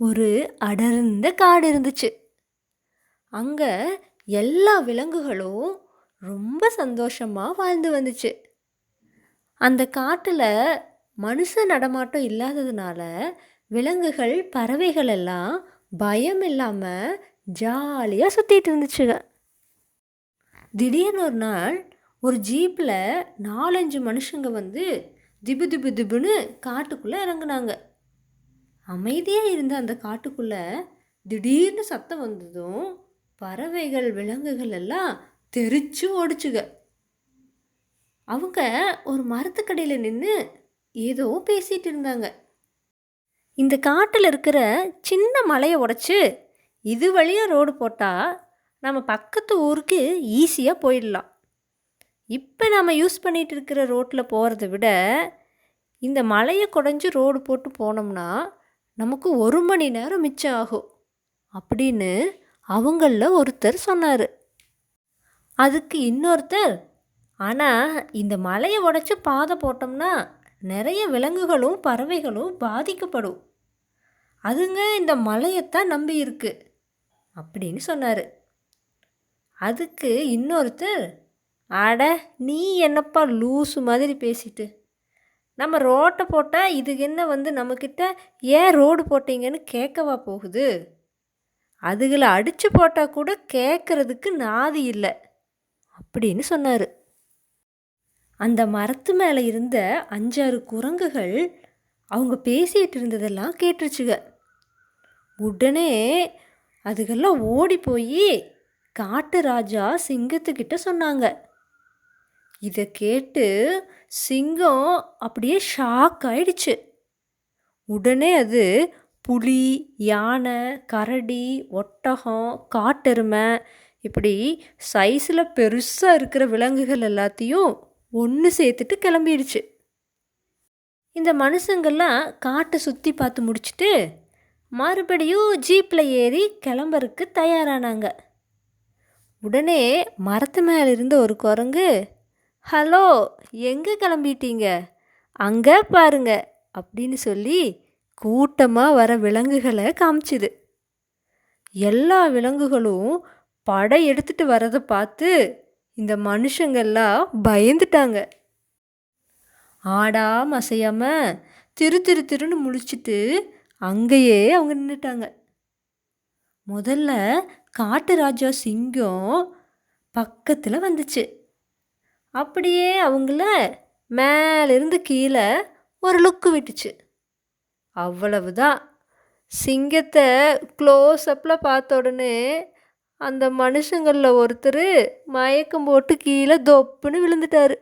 ஒரு அடர்ந்த காடு இருந்துச்சு. அங்கே எல்லா விலங்குகளும் ரொம்ப சந்தோஷமாக வாழ்ந்து வந்துச்சு. அந்த காட்டில் மனுஷ நடமாட்டம் இல்லாததுனால விலங்குகள் பறவைகள் எல்லாம் பயம் இல்லாமல் ஜாலியாக சுற்றிட்டு இருந்துச்சுங்க. திடீர்னு ஒரு நாள் ஒரு ஜீப்பில் நாலஞ்சு மனுஷங்க வந்து திபு திபு திபுன்னு காட்டுக்குள்ளே இறங்குனாங்க. அமைதியாக இருந்த அந்த காட்டுக்குள்ளே திடீர்னு சத்தம் வந்ததும் பறவைகள் விலங்குகள் எல்லாம் தெரிச்சு ஓடிச்சுங்க. அவங்க ஒரு மரத்துக்கடையில் நின்று ஏதோ பேசிகிட்டு இருந்தாங்க. இந்த காட்டில் இருக்கிற சின்ன மலையை உடச்சி இது வழியாக ரோடு போட்டால் நம்ம பக்கத்து ஊருக்கு ஈஸியாக போயிடலாம். இப்போ நம்ம யூஸ் பண்ணிகிட்டு இருக்கிற ரோட்டில் போகிறத விட இந்த மலையை குடஞ்சி ரோடு போட்டு போனோம்னா நமக்கு ஒரு மணி நேரம் மிச்சம் ஆகும் அப்படின்னு அவங்களில் ஒருத்தர் சொன்னார். அதுக்கு இன்னொருத்தர் ஆனால் இந்த மலையை உடைச்சி பாதை போட்டோம்னா நிறைய விலங்குகளும் பறவைகளும் பாதிக்கப்படும். அதுங்க இந்த மலையைத்தான் நம்பி இருக்கு அப்படின்னு சொன்னார். அதுக்கு இன்னொருத்தர் அட நீ என்னப்பா லூசு மாதிரி பேசிட்டு நம்ம ரோட்டை போட்டால் இது என்ன வந்து நம்மக்கிட்ட ஏன் ரோடு போட்டீங்கன்னு கேட்கவா போகுது? அதுகளை அடித்து போட்டால் கூட கேட்குறதுக்கு நாதி இல்லை. அப்படின்னு சொன்னார். அந்த மரத்து மேலே இருந்த அஞ்சாறு குரங்குகள் அவங்க பேசிகிட்டு இருந்ததெல்லாம் கேட்டுருச்சுங்க உடனே அதுகெல்லாம் ஓடி போய் காட்டு ராஜா சிங்கத்துக்கிட்ட சொன்னாங்க. இதை கேட்டு சிங்கம் அப்படியே ஷாக் ஆயிடுச்சு. உடனே அது புலி யானை கரடி ஒட்டகம் காட்டெருமை இப்படி சைஸில் பெருசாக இருக்கிற விலங்குகள் எல்லாத்தையும் ஒன்று சேர்த்துட்டு கிளம்பிடுச்சு. இந்த மனுஷங்கள்லாம் காட்டை சுற்றி பார்த்து முடிச்சுட்டு மறுபடியும் ஜீப்பில் ஏறி கிளம்புறதுக்கு தயாரானாங்க. உடனே மரத்து மேலே இருந்த ஒரு குரங்கு ஹலோ எங்கே கிளம்பிட்டீங்க? அங்கே பாருங்க அப்படின்னு சொல்லி கூட்டமாக வர விலங்குகளை காமிச்சுது. எல்லா விலங்குகளும் படை எடுத்துட்டு வரதை பார்த்து இந்த மனுஷங்கெல்லாம் பயந்துட்டாங்க. ஆடாம அசையாமல் திரு திரு திருன்னு முழிச்சிட்டு அங்கேயே அவங்க நின்றுட்டாங்க முதல்ல காட்டு ராஜா சிங்கம் பக்கத்தில் வந்துச்சு. அப்படியே அவங்கள மேலிருந்து கீழே ஒரு லுக்கு விட்டுச்சு. அவ்வளவு தான் சிங்கத்தை க்ளோஸ் அப்பில் பார்த்த உடனே அந்த மனுஷங்களில் ஒருத்தர் மயக்கம் போட்டு கீழே தொப்புன்னு விழுந்துட்டாரு.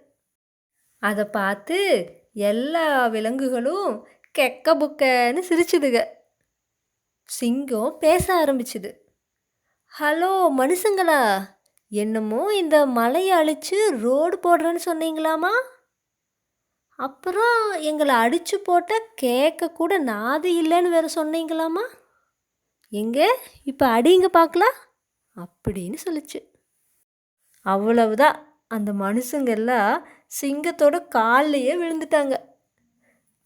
அதை பார்த்து எல்லா விலங்குகளும் கெக்க புக்கன்னு சிரிச்சுதுங்க சிங்கம் பேச ஆரம்பிச்சுது. ஹலோ மனுஷங்களா? என்னமோ இந்த மலையை அழிச்சு ரோடு போடுறேன்னு சொன்னீங்களாமா? அப்புறம் எங்களை அடித்து போட்ட கேட்க கூட நாதி இல்லைன்னு வேறு சொன்னீங்களாமா? எங்கே? இப்போ அடிங்க பார்க்கலாம் அப்படின்னு சொல்லிச்சு. அவ்வளவுதான். அந்த மனுஷங்க எல்லாம் சிங்கத்தோட கால்லையே விழுந்துட்டாங்க.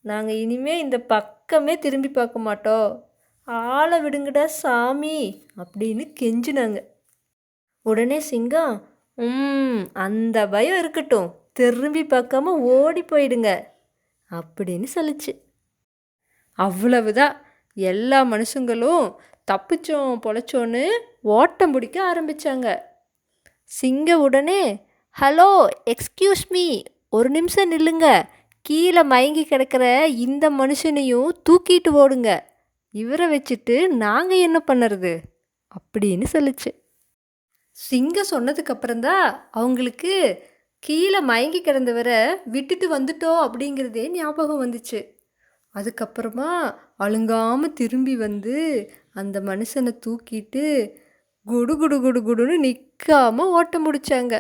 நாங்கள் இனிமே இந்த பக்கமே திரும்பி பார்க்க மாட்டோம். ஆளை விடுங்கடா சாமி அப்படின்னு கெஞ்சினாங்க. உடனே சிங்கம் ம் அந்த பயம் இருக்கட்டும். திரும்பி பார்க்காம ஓடி போயிடுங்க. அப்படின்னு சொல்லிச்சு. அவ்வளவுதான். எல்லா மனுஷங்களும் தப்பிச்சோம் பொழைச்சோன்னு ஓட்டம் பிடிக்க ஆரம்பித்தாங்க சிங்க உடனே ஹலோ எக்ஸ்கியூஸ் மீ. ஒரு நிமிஷம் நில்லுங்க. கீழே மயங்கி கிடக்கிற இந்த மனுஷனையும் தூக்கிட்டு ஓடுங்க. இவரை வச்சுட்டு நாங்கள் என்ன பண்ணுறது? அப்படின்னு சொல்லிச்சு. சிங்கம் சொன்னதுக்கு அப்புறம்தான் அவங்களுக்கு கீழே மயங்கி கிடந்தவரை விட்டுட்டு வந்துட்டோம் அப்படிங்கிறதே ஞாபகம் வந்துச்சு. அதுக்கப்புறமா அழுங்காமல் திரும்பி வந்து அந்த மனுஷனை தூக்கிட்டு குடு குடு குடு குடுன்னு நிற்காமல் ஓட்ட முடிச்சாங்க.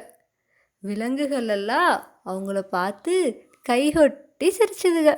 விலங்குகள் எல்லாம் அவங்கள பார்த்து கைகொட்டி சிரிச்சதுங்க.